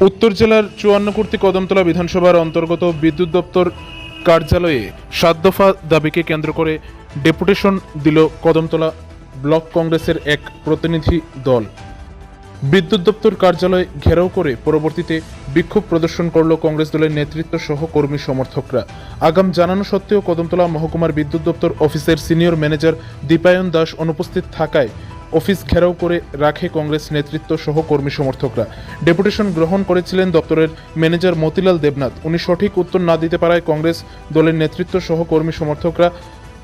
উত্তর জেলার চুয়ান্নকুর্তি কদমতলা বিধানসভার অন্তর্গত বিদ্যুৎ দপ্তর কার্যালয়ে সাত দফা দাবিকে কেন্দ্র করে ডেপুটেশন দিল কদমতলা ব্লক কংগ্রেসের এক প্রতিনিধি দল। বিদ্যুৎ দপ্তর কার্যালয় ঘেরাও করে পরবর্তীতে বিক্ষোভ প্রদর্শন করল কংগ্রেস দলের নেতৃত্ব সহ কর্মী সমর্থকরা। আগাম জানানো সত্ত্বেও কদমতলা মহকুমার বিদ্যুৎ দপ্তর অফিসের সিনিয়র ম্যানেজার দীপায়ন দাস অনুপস্থিত থাকায় অফিস ঘেরাও করে রাখে কংগ্রেস নেতৃত্ব সহ কর্মী সমর্থকরা। ডেপুটেশন গ্রহণ করেছিলেন দপ্তরের ম্যানেজার মতিলাল দেবনাথ। উনি সঠিক উত্তর না দিতে পারায় কংগ্রেস দলের নেতৃত্ব সহ কর্মী সমর্থকরা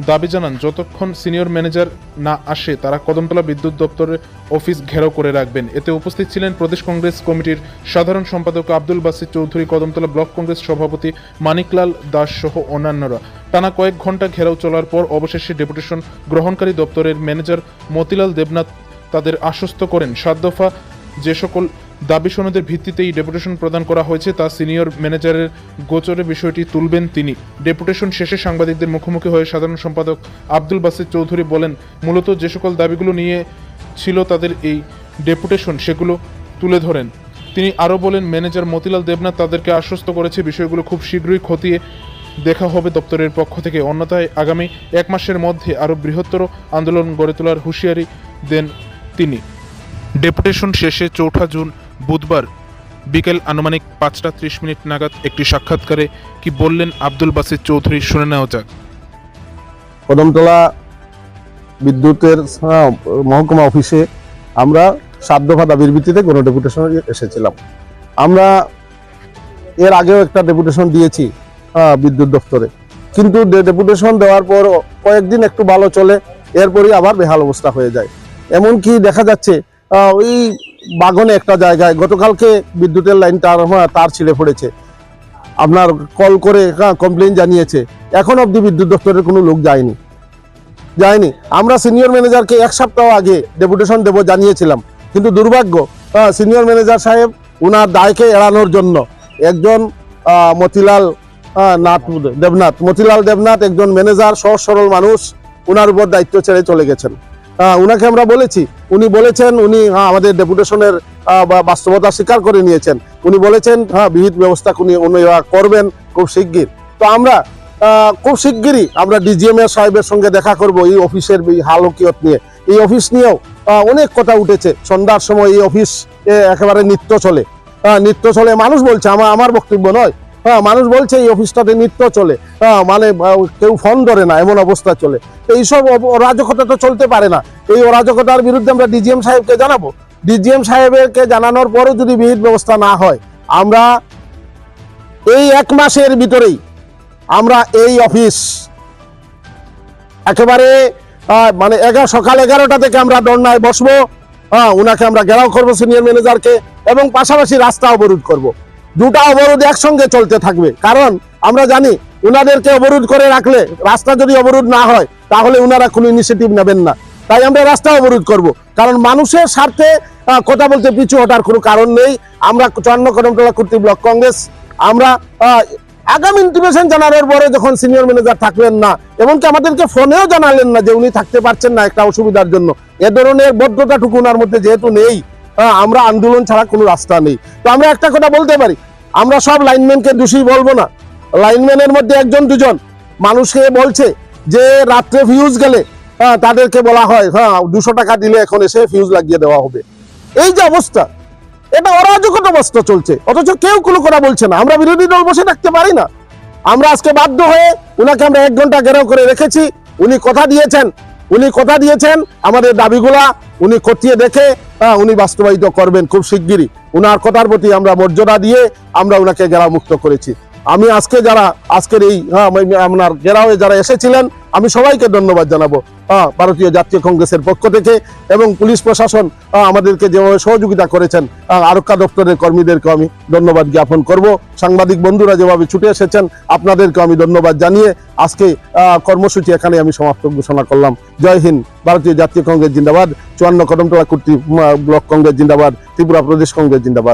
দাবি জানান, যতক্ষণ সিনিয়র ম্যানেজার না আসে, তারা কদমতলা বিদ্যুৎ দপ্তরের অফিস ঘেরাও করে রাখবেন। এতে উপস্থিত ছিলেন প্রদেশ কংগ্রেস কমিটির সাধারণ সম্পাদক আব্দুল বাসির চৌধুরী, কদমতলা ব্লক কংগ্রেস সভাপতি মানিকলাল দাস সহ অন্যান্যরা। টানা কয়েক ঘণ্টা ঘেরাও চলার পর অবশেষে ডেপুটেশন গ্রহণকারী দপ্তরের ম্যানেজার মতিলাল দেবনাথ তাদের আশ্বস্ত করেন। সাত দফা যে সকল দাবি সনদের ভিত্তিতেই ডেপুটেশন প্রদান করা হয়েছে, তা সিনিয়র ম্যানেজারের গোচরে বিষয়টি তুলবেন তিনি। ডেপুটেশন শেষে সাংবাদিকদের মুখোমুখি হয়ে সাধারণ সম্পাদক আব্দুল বাসির চৌধুরী বলেন, মূলত যে সকল দাবিগুলো নিয়ে ছিল তাদের এই ডেপুটেশন, সেগুলো তুলে ধরেন। তিনি আরও বলেন, ম্যানেজার মতিলাল দেবনাথ তাদেরকে আশ্বস্ত করেছে, বিষয়গুলো খুব শীঘ্রই খতিয়ে দেখা হবে দপ্তরের পক্ষ থেকে। অন্যথায় আগামী এক মাসের মধ্যে আরও বৃহত্তর আন্দোলন গড়ে তোলার হুঁশিয়ারি দেন তিনি। ডেপুটেশন শেষে চৌঠা জুন বুধবার বিকেল আনুমানিক পাঁচটা ত্রিশ মিনিট নাগাদ একটি সাক্ষাৎকারে কি বললেন আব্দুল বাসির চৌধুরী শুনে নেওয়া যাক। কদমতলা বিদ্যুতের মহকুমা অফিসে আমরা সাত দফা দাবির ভিত্তিতে কোনো ডেপুটেশন এসেছিলাম। আমরা এর আগেও একটা ডেপুটেশন দিয়েছি বিদ্যুৎ দপ্তরে কিন্তু ডেপুটেশন দেওয়ার পর কয়েকদিন একটু ভালো চলে, এরপরই আবার বেহাল অবস্থা হয়ে যায়। এমনকি দেখা যাচ্ছে ওই বাগনে একটা জায়গায় গতকালকে বিদ্যুতের লাইন তার হ্যাঁ, তার ছিঁড়ে পড়েছে। আপনার কল করে কমপ্লেন জানিয়েছে। এখন অবধি বিদ্যুৎ দপ্তরের কোনো লোক যায়নি। যায়নি। আমরা সিনিয়র ম্যানেজারকে এক সপ্তাহ আগে ডেপুটেশন দেব জানিয়েছিলাম। কিন্তু দুর্ভাগ্য সিনিয়র ম্যানেজার সাহেব ওনার দায়কে এড়ানোর জন্য একজন মতিলাল আহ, নাথ দেবনাথ। মতিলাল দেবনাথ একজন ম্যানেজার সহজ সরল মানুষ ওনার উপর দায়িত্ব ছেড়ে চলে গেছেন। উনাকে আমরা বলেছি। উনি বলেছেন, উনি আমাদের ডেপুটেশনের বাস্তবতা স্বীকার করে নিয়েছেন। উনি বলেছেন হ্যাঁ বিহিত ব্যবস্থা উনি উনি করবেন খুব শিগগির। তো আমরা খুব শিগগিরই আমরা ডিজিএম এর সাহেবের সঙ্গে দেখা করব এই অফিসের এই হালকিয়ত নিয়ে। এই অফিস নিয়েও অনেক কথা উঠেছে। সন্ধ্যার সময় এই অফিস একেবারে নিত্য চলে। নিত্য চলে, মানুষ বলছে আমার আমার বক্তব্য নয়। হ্যাঁ মানুষ বলছে এই অফিসটাতে নিত্য চলে। হ্যাঁ মানে কেউ ফোন ধরে না, এমন অবস্থা চলে। তো এইসব অরাজকতা তো চলতে পারে না। এই অরাজকতার বিরুদ্ধে আমরা ডিজিএম সাহেবকে জানাব। ডিজিএম সাহেবকে জানানোর পরও যদি বিহিত ব্যবস্থা না হয়, আমরা এই এক মাসের ভিতরেই আমরা এই অফিস একেবারে মানে এগারো সকাল এগারোটা থেকে আমরা দণ্ডায় বসবো। হ্যাঁ ওনাকে আমরা ঘেরাও করব সিনিয়র ম্যানেজারকে এবং পাশাপাশি রাস্তা অবরোধ করব। দুটা অবরোধ একসঙ্গে চলতে থাকবে। কারণ আমরা জানি, উনাদেরকে অবরোধ করে রাখলে, রাস্তা যদি অবরোধ না হয়, তাহলে উনারা কোনো ইনিশিয়েটিভ নেবেন না। তাই আমরা রাস্তা অবরোধ করব। কারণ মানুষের স্বার্থে কথা বলতে পিছু ওঠার কোনো কারণ নেই। আমরা চুয়ান্ন কদমতলা কুর্তি ব্লক কংগ্রেস। আমরা আগামী ইন্টিমেশন জানানোর পরে যখন সিনিয়র ম্যানেজার থাকবেন না, এমনকি আমাদেরকে ফোনেও জানালেন না যে উনি থাকতে পারছেন না একটা অসুবিধার জন্য। এ ধরনের বদ্ধতাটুকু ওনার মধ্যে যেহেতু নেই আমরা আন্দোলন ছাড়া কোনো রাস্তা নেই। তো আমরা একটা কথা বলতে পারি আমরা সব লাইনম্যানকে দোষী বলব না। লাইনম্যানের মধ্যে একজন দুজন। মানুষকে বলছে যে রাত্রে ফিউজ গেলে হ্যাঁ, তাদেরকে বলা হয় হ্যাঁ দুশো টাকা দিলে এখন এসে ফিউজ লাগিয়ে দেওয়া হবে। এই যে অবস্থা এটা অরাজকতা অবস্থা চলছে। অথচ কেউ কোনো কথা বলছে না। আমরা বিরোধী দল বসে থাকতে পারি না। আমরা আজকে বাধ্য হয়ে উনাকে আমরা এক ঘণ্টা ঘেরাও করে রেখেছি। উনি কথা দিয়েছেন। উনি কথা দিয়েছেন আমাদের দাবিগুলা উনি খতিয়ে দেখে উনি বাস্তবায়িত করবেন খুব শিগগিরই। উনার কথার প্রতি আমরা মর্যাদা দিয়ে আমরা উনাকে গেরামুক্ত করেছি। আমি আজকে যারা আজকের এই হ্যাঁ, আপনার গেরাওয়ে যারা এসেছিলেন আমি সবাইকে ধন্যবাদ জানাব ভারতীয় জাতীয় কংগ্রেসের পক্ষ থেকে এবং পুলিশ প্রশাসন আমাদেরকে যেভাবে সহযোগিতা করেছেন আরক্ষা দপ্তরের কর্মীদেরকে আমি ধন্যবাদ জ্ঞাপন করব। সাংবাদিক বন্ধুরা যেভাবে ছুটে এসেছেন, আপনাদেরকে আমি ধন্যবাদ জানিয়ে আজকে কর্মসূচি এখানে আমি সমাপ্ত ঘোষণা করলাম। জয় হিন্দ, ভারতীয় জাতীয় কংগ্রেস জিন্দাবাদ। চুয়ান্ন কদমতলা কুর্তি ব্লক কংগ্রেস জিন্দাবাদ, ত্রিপুরা প্রদেশ কংগ্রেস জিন্দাবাদ।